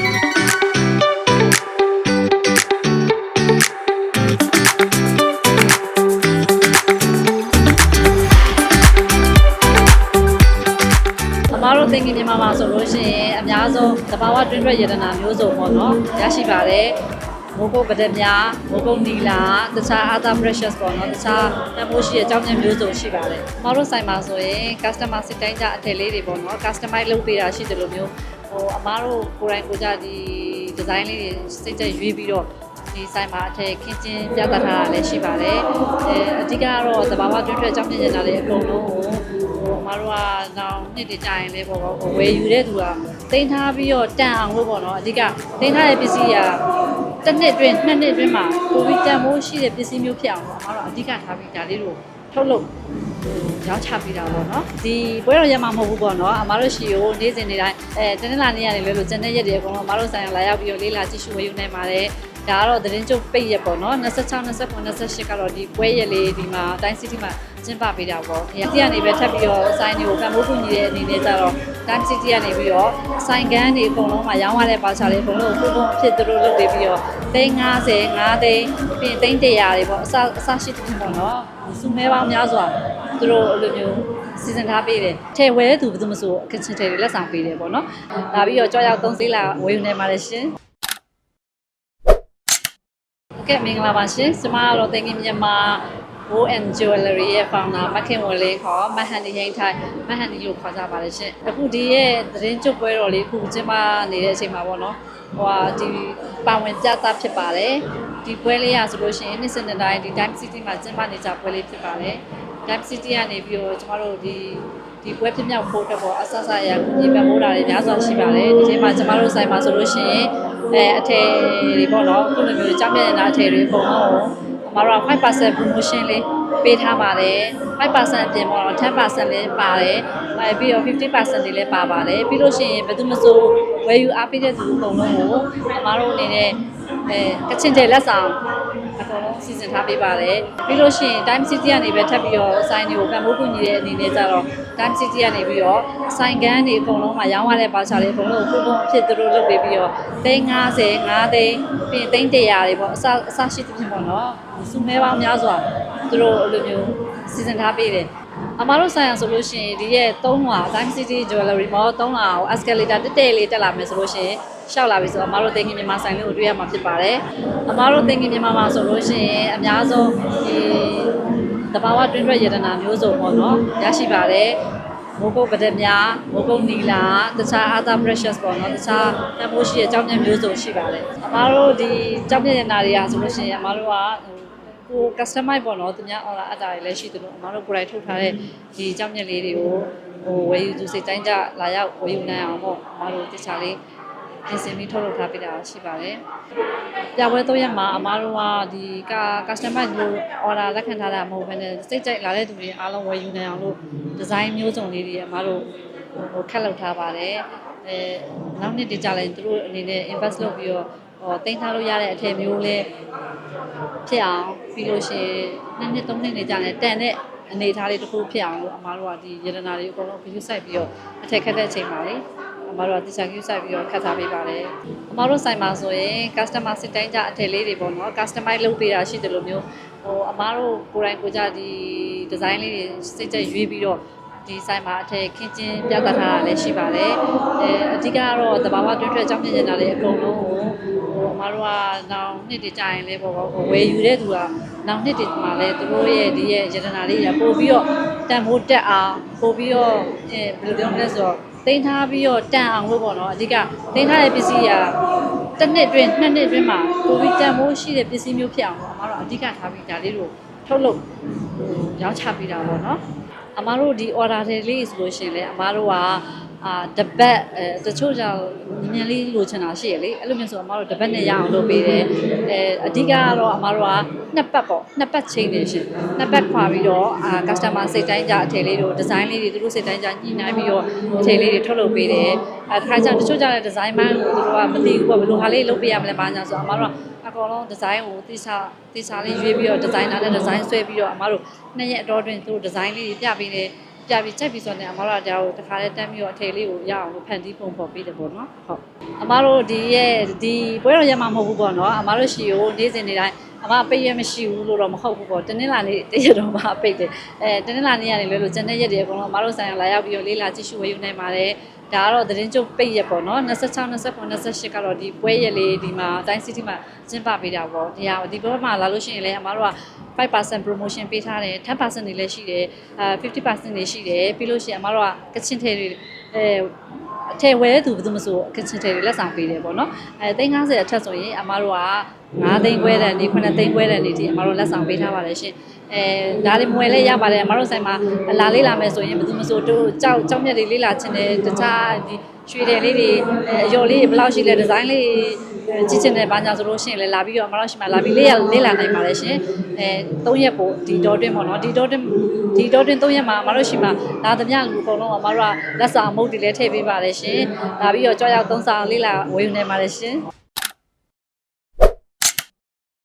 အမားတို့သင်္ကင်းမြန်မာမှာဆိုလို့ရှိရင်အများဆုံးတဘာဝတွင်းတွက်ယတနာမျိုးစုံပေါ့နော်ရရှိပါတယ်မိုးကုတ်ပဒက်များမိုးကုတ်နီလာတခြား other precious ပေါ့နော်တခြားတမိုးရှိတဲ့အကြောင်းရင်းမျိုးစုံရှိပါတယ်အမားတို့ဆိုင်မှာဆိုရင် customer စစ်တိုင်းကြအထည်လေးတွေပေါ့နော် customize လုပ်ပေးတာရှိတယ်လို့မျိုး ဟိုအမားတို့ကိုယ်တိုင်ကိုယ်ကြဒီ design လေးတွေစိတ်ကြရွေးပြီးတော့ဒီဆိုင်မှာအထည်ခင်းချင်းပြသထားတာလည်းရှိပါတယ်အဲအဓိကကတော့တဘာဝတွင်းတွက်အကြောင်းရင်းတာတွေအကုန်လုံးကိုဟိုအမတို့ကနောင်နှစ်တကြရင်လေးပေါ့ပေါ့ဟိုဝယ်ယူတဲ့သူကတင်ထားပြီးတော့တန်အောင်လို့ပေါ့နော်အဓိကတင်ထားတဲ့ပစ္စည်းကတစ်နှစ်အတွင်းနှစ်နှစ်အတွင်းမှာကိုဗစ်တန်မိုးရှိတဲ့ပစ္စည်းမျိုးဖြစ်အောင်ပေါ့အမတို့အဓိကထားပြီးဒါလေးတို့ ထုတ်လုပ်ရောင်းချပေးတာပေါ့နော်ဒီပွဲတော်ရမှာမဟုတ်ဘူးပေါ့နော်အမတို့ရှိကိုနေ့စဉ်နေ့တိုင်းအဲတနင်္လာနေ့ကနေလဲလို့ကျန်တဲ့ရက်တွေအကုန်လုံးအမတို့ဆိုင်ရာလာရောက်ပြီးတော့လေးလာကြည့်ရှုဝယ်ယူနိုင်ပါတယ်ဒါကတော့သတင်းကျုပ်ပိတ်ရက်ပေါ့နော်26 29 28ကတော့ဒီပွဲရက်လေးဒီမှာတိုင်းစီတီမှာကျင်းပပေးတာပေါ့။ဒီကနေပဲထပ်ပြီးတော့ဆိုင်တွေကိုပံ့ပိုးကူညီတဲ့အနေနဲ့ကြတော့တိုင်းစီတီကနေပြီးတော့ဆိုင်ကန်းတွေအကုန်လုံးမှာရောင်းရတဲ့ပါချာတွေအကုန်လုံးကိုပုံပုံအဖြစ်သူတို့လုပ်ပေးပြီးတော့ သိန်း90 5သိန်းပြီးသိန်း100တွေပေါ့အစအစရှိတဲ့ပေါ့နော်။စုမဲပေါင်းများစွာသူတို့အဲ့လိုမျိုးစီစဉ်ထားပေးတယ်။ထဲဝဲတဲ့သူဘယ်သူမဆိုကချင်ထဲတွေလက်ဆောင်ပေးတယ်ပေါ့နော်။ဒါပြီးတော့ကြောက်ရောက်သုံးစိလာဝယ်ယူနေပါလေရှင်။ဟုတ်ကဲ့မင်္ဂလာပါရှင်။ကျမကတော့တင်ကြီးမြန်မာ Wo and Jewelry ရဲ့ founder မခင်ဝလေးခေါ်မဟန်ဒီဟိန်ထိုင်မဟန်ဒီလို့ခေါ်ကြပါတယ်ရှင်။အခုဒီရဲ့သတင်းကျုပ်ပွဲတော်လေးအခုကျင်းပနေတဲ့အချိန်မှာပေါ့နော်။ဟိုဟာဒီပါဝင်ပြသဖြစ်ပါတယ်။ဒီပွဲလေးရဆိုလို့ရှိရင်နှစ်စဉ်တစ်တိုင်းဒီ Time City မှာကျင်းပနေကြပွဲလေးဖြစ်ပါတယ်။ Time City ကနေပြီးတော့ကျမတို့ဒီဒီပွဲဖြစ်မြောက်ဖို့အတွက်ပေါ့အဆဆအရာကိုညီပံ့ပိုးတာတွေများစွာရှိပါတယ်။ဒီထဲမှာကျမတို့ဆိုင်မှာဆိုလို့ရှိရင်အဲအထည်တွေပေါ့နော်ခုလိုမျိုးကြောင်းပြနေတာအထည်တွေအကုန်လုံးကိုအ မတို့က5% promotion လေးပေးထားပါတယ်5%အပြင်ပေါ့တော့10%လေးပါတယ်အဲပြီးတော့50%တွေလည်းပါပါတယ်ပြီးလို့ရှိရင်ဘယ်သူမဆိုဝယ်ယူအားပေးတဲ့သူအကုန်လုံးကိုအမတို့အနေနဲ့အဲကချင်တဲ့လက်ဆောင် အကုန်လုံးစီစဉ်ထားပေးပါတယ်ပြီးလို့ရှိရင် time city ကနေပဲထပ်ပြီးတော့ဆိုင်တွေကိုပံ့ပိုးကူညီတဲ့အနေနဲ့ကြတော့ time city ကနေပြီးတော့ဆိုင်ကန်းတွေအကုန်လုံးမှာရောင်းရတဲ့ပါချာတွေအကုန်လုံးကိုပုံပုံအဖြစ်သူတို့လုပ်ပေးပြီးတော့သိန်း90 5သိန်းပြီးရင်သိန်း100တွေပေါ့အစအစရှိသဖြင့်ပေါ့နော်စုမဲပေါင်းများစွာသူတို့အဲ့လိုမျိုးစီစဉ်ထားပေးတယ် အမတို့ဆိုင်ရဆိုလို့ရှိရင်ဒီရဲ့3လွှာ Time City Jewelry Mall 3လွှာကို escalator တက်တက်လေးတက်လာမယ်ဆိုလို့ရှိရင်ရှောက်လာပြီဆိုတော့အမတို့တင်ကြီးမြန်မာဆိုင်လေးကိုတွေ့ရမှာဖြစ်ပါတယ်အမတို့တင်ကြီးမြန်မာမှာဆိုလို့ရှိရင်အများဆုံးဒီတဘာဝတွင်းတွက်ယတနာမျိုးစုံပေါ့နော်ရရှိပါတယ်မိုးကုတ်ပဒက်များမိုးကုတ်နီလာတခြား other precious ပေါ့နော်တခြားတမိုးရှိတဲ့အကြောင်းပြမျိုးစုံရှိပါတယ်အမတို့ဒီကြောင်းပြရနာတွေကဆိုလို့ရှိရင်အမတို့ကဟို ကို customize ပေါ့နော်သူများ order အပ်တာတွေလည်းရှိသလိုအမတို့ကိုယ်တိုင်ထုတ်ထားတဲ့ဒီကြောင်းမြက်လေးတွေကိုဟိုဝယ်ယူသူစိတ်တိုင်းကြလာရောက်ဝယ်ယူနိုင်အောင်ပေါ့အမတို့တခြားလေးပြင်ဆင်ပြီးထုတ်လုပ်ထားပေးတာရှိပါတယ်။ပြပွဲတော့ရမှာအမတို့ကဒီက customer ကို order လက်ခံထားတာမဟုတ်ဘဲနဲ့စိတ်ကြိုက်လာတဲ့သူတွေအားလုံးဝယ်ယူနိုင်အောင်လို့ design မျိုးစုံလေးတွေအမတို့ဟိုခက်လုပ်ထားပါတယ်။အဲနောက်နှစ်တည်းကြလဲသူတို့အနေနဲ့ invest လုပ်ပြီးတော့ ဟောတင်ထားလို့ရတဲ့အထည်မျိုးလေးဖြစ်အောင်ပြီးလို့ရှိရင်နှစ်နှစ်သုံးနှစ်နေကြတယ်တန်တဲ့အနေအထားလေးတစ်ခုဖြစ်အောင်လို့အမတို့ကဒီယတနာတွေအကုန်လုံး view site ပြီးတော့အထည်ခက်တဲ့အချိန်ပါလေအမတို့ကတိကျ view site ပြီးတော့ခတ်ထားပေးပါတယ်အမတို့ဆိုင်မှာဆိုရင် customer စစ်တိုင်းကြအထည်လေးတွေပေါ့နော် customize လုပ်ပေးတာရှိတယ်လို့မျိုးဟိုအမတို့ကိုယ်တိုင်ကိုယ်ကြဒီ design လေးတွေစိတ်ကြရွေးပြီးတော့ဒီဆိုင်မှာအထည်ခင်းချင်းပြသထားတာလည်းရှိပါတယ်အဲအဓိကကတော့တဘာဝတွင်းထွက်အကြောင်းပြနေတာလည်းအကုန်လုံးကိုဟိုအ မတို့ကနောင်နှစ်တည်းကြာရင်လည်းပေါ့ပေါ့ဝယ်ယူတဲ့သူကနောင်နှစ်တည်းမှာလည်းသူတို့ရဲ့ဒီရဲ့ယတနာလေးရပို့ပြီးတော့တန်ဖိုးတက်အောင်ပို့ပြီးတော့အဲဘယ်လိုပြောမလဲဆိုတော့တင်ထားပြီးတော့တန်အောင်လို့ပေါ့နော်အဓိကတင်ထားတဲ့ပစ္စည်းကတစ်နှစ်အတွင်းနှစ်နှစ်အတွင်းမှာပို့ပြီးတန်ဖိုးရှိတဲ့ပစ္စည်းမျိုးဖြစ်အောင်ပေါ့အမတို့အဓိကထားပြီးဒါလေးတို့ထုတ်လုပ်ရောင်းချပေးတာပေါ့နော်အမားတို့ဒီ order တွေလေးဆိုလို့ရှိရင်လေအမားတို့က အာတပတ်အဲတချို့ကြောင့်ညဉ့်လေးလိုချင်တာရှိရလေအဲ့လိုမျိုးဆိုအမားတို့တပတ်နဲ့ရအောင်လုပ်ပေးတယ်အဲအဓိကကတော့အမားတို့ကနှစ်ပတ်ပေါ့နှစ်ပတ်ချိန်နေရှင်နှစ်ပတ်ခွာပြီးတော့အာ customer စိတ်တိုင်းကြအထည်လေးတို့ design လေးတွေသူတို့စိတ်တိုင်းကြညှိနှိုင်းပြီးတော့အထည်လေးတွေထုတ်လုပ်ပေးတယ်အဲတခါကျတချို့ကြတဲ့ design မှန်းကိုသူတို့ကမသိဘူးပေါ့ဘယ်လိုဟာလေးလုပ်ပေးရမလဲဘာညာဆိုအမားတို့ကအကောင်လုံး design ကိုတိကျတိကျလေးရွေးပြီးတော့ designer နဲ့ design ဆွဲပြီးတော့အမားတို့နှစ်ရက်အတော်တွင်သူတို့ design လေးတွေပြပေးတယ် ပြပြီးချက်ပြီးဆိုတော့အမတို့ကဒါကိုတခါလဲတန်းပြီးတော့အထည်လေးကိုရအောင်လို့ဖန်တီးပုံဖော်ပေးတယ်ပေါ့နော်ဟုတ်အမတို့ဒီရဲ့ဒီပွဲတော်ရမှာမဟုတ်ဘူးပေါ့နော်အမတို့ရှိကိုနေ့စဉ်နေ့တိုင်းအမပိတ်ရမရှိဘူးလို့တော့မဟုတ်ဘူးပေါ့တင်းင်းလာနေ့တရက်တော့မှပိတ်တယ်အဲတင်းင်းလာနေ့ကနေလွယ်လို့ကျန်တဲ့ရက်တွေအကုန်လုံးအမတို့ဆိုင်ရာလာရောက်ပြီးတော့လေးလာကြည့်ရှုဝယ်ယူနိုင်ပါတယ် ဒါကတော့သတင်းကျုပ်ပိတ်ရက်ပေါ့နော်26 29 28ကတော့ဒီပွဲရက်လေးဒီမှာတိုင်းစီတီမှာကျင်းပပေးတာပေါ့ဒီဟာဒီပွဲမှာလာလို့ရှိရင်လည်းအမတို့က5% promotion ပေးထားတယ်10%တွေလည်းရှိတယ်အာ50%တွေရှိတယ်ပြီးလို့ရှိရင်အမတို့ကကချင်ထဲတွေအဲအထည်ဝယ်တဲ့သူဘယ်သူမှမဆိုကချင်ထဲတွေလက်ဆောင်ပေးတယ်ပေါ့နော်အဲ350အထက်ဆိုရင်အမတို့က9သိန်းခွဲတန်ဒီ9သိန်းခွဲတန်ဒီဒီအမတို့လက်ဆောင်ပေးထားပါတယ်ရှင် အဲဒါတွေမွေလဲရပါတယ်အမတို့ဆိုင်မှာလာလေးလာမယ်ဆိုရင်ဘယ်သူမှမဆိုတို့ကြောက်ကြောက်မြက်တွေလေးလာချင်တယ်တခြားဒီရွှေတယ်လေးတွေအဲအယော်လေးဘယ်လောက်ရှိလဲဒီဇိုင်းလေးကြည့်ချင်တယ်ဘာညာဆိုလို့ရှိရင်လည်းလာပြီးတော့အမတို့ရှိမှလာပြီးလေးရလေးလာနိုင်ပါတယ်ရှင်အဲ3ရက်ပို့ဒီတော့တွင်းပေါ့နော်ဒီတော့တွင်းဒီတော့တွင်း3ရက်မှာအမတို့ရှိမှလာသမျှလူအကုန်လုံးအမတို့ကလက်ဆောင်မုတ်တွေလည်းထည့်ပေးပါတယ်ရှင်လာပြီးတော့ကြောက်ရောက်3ဆောင်လေးလာဝေယူနေပါတယ်ရှင်